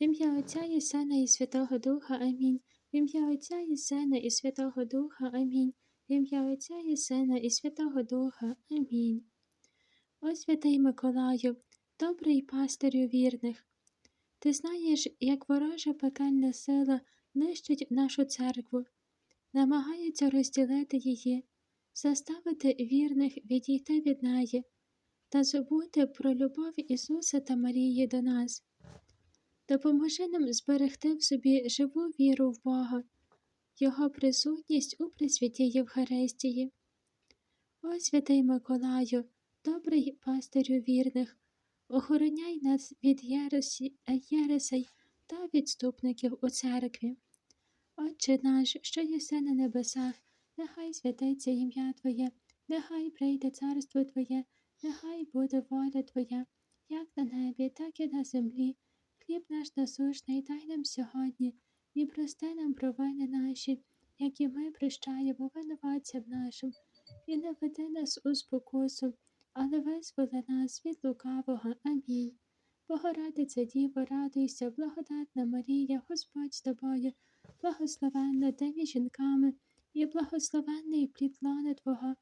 В ім'я Отця і Сина і Святого Духа. Амінь. В ім'я Отця і Сина і Святого Духа. Амінь. В ім'я Отця і Сина і Святого Духа. Амінь. О святий Миколаю, добрий пастирю вірних. Ти знаєш, як ворожа пекельна сила нищить нашу церкву, намагається розділити її, заставити вірних відійти від неї та забути про любов Ісуса та Марії до нас. Допоможи нам зберегти в собі живу віру в Бога, Його присутність у Пресвятій Євхаристії. О святий Миколаю, добрий пастирю вірних, охороняй нас від єресей та відступників у церкві. Отче наш, що єси на небесах, нехай святиться ім'я Твоє, нехай прийде царство Твоє, нехай буде воля Твоя, як на небі, так і на землі. Хліб наш насущний дай нам сьогодні, і прости нам провини наші, як і ми прощаємо винуватцям нашим, і не веди нас у спокусу, але визволи нас від лукавого. Амінь. Богородиця Діво, радуйся, благодатна Марія, Господь з тобою, благословенна ти жінками, і благословенний плід лона Твого,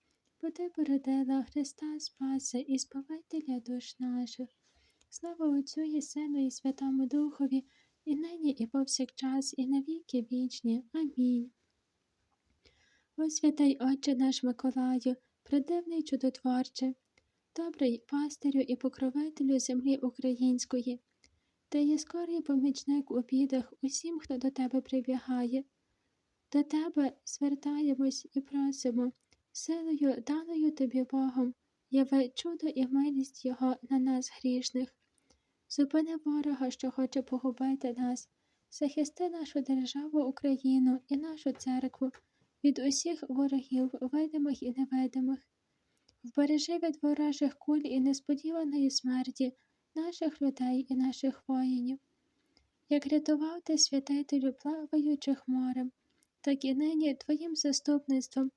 бо ти породила Христа Спаса і Збавителя душ наших. Слава Отцю і Сину, і Святому Духові, і нині, і повсякчас, і навіки вічні. Амінь. О Отче наш Миколаю, придивний чудотворче, добрий пастирю і покровителю землі української, ти є скорий помічник у бідах усім, хто до тебе прибігає. До тебе звертаємось і просимо, силою, даною тобі Богом, яви чудо і милість Його на нас грішних. Зупини ворога, що хоче погубити нас, захисти нашу державу Україну і нашу церкву від усіх ворогів, видимих і невидимих. Вбережи від ворожих куль і несподіваної смерті наших людей і наших воїнів. Як рятував ти святителю, плаваючих морем, так і нині Твоїм заступництвом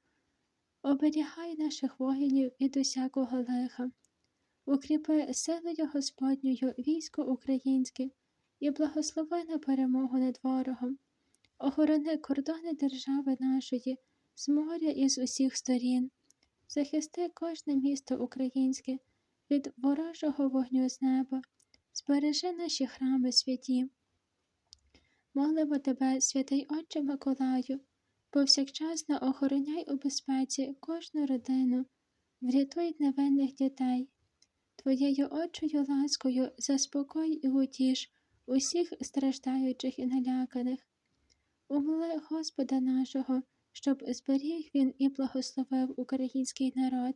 оберігай наших воїнів від усякого лиха. Укріпи силою Господньою військо українське і благослови на перемогу над ворогом, охорони кордони держави нашої, з моря і з усіх сторін, захисти кожне місто українське від ворожого вогню з неба, збережи наші храми святі. Молимо тебе, святий Отче Миколаю, повсякчасно охороняй у безпеці кожну родину, врятуй невинних дітей. Твоєю очою ласкою заспокой і утіш усіх страждаючих і наляканих. Умоли Господа нашого, щоб зберіг він і благословив український народ.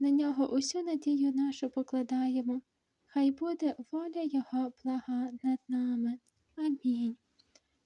На нього усю надію нашу покладаємо. Хай буде воля Його блага над нами. Амінь.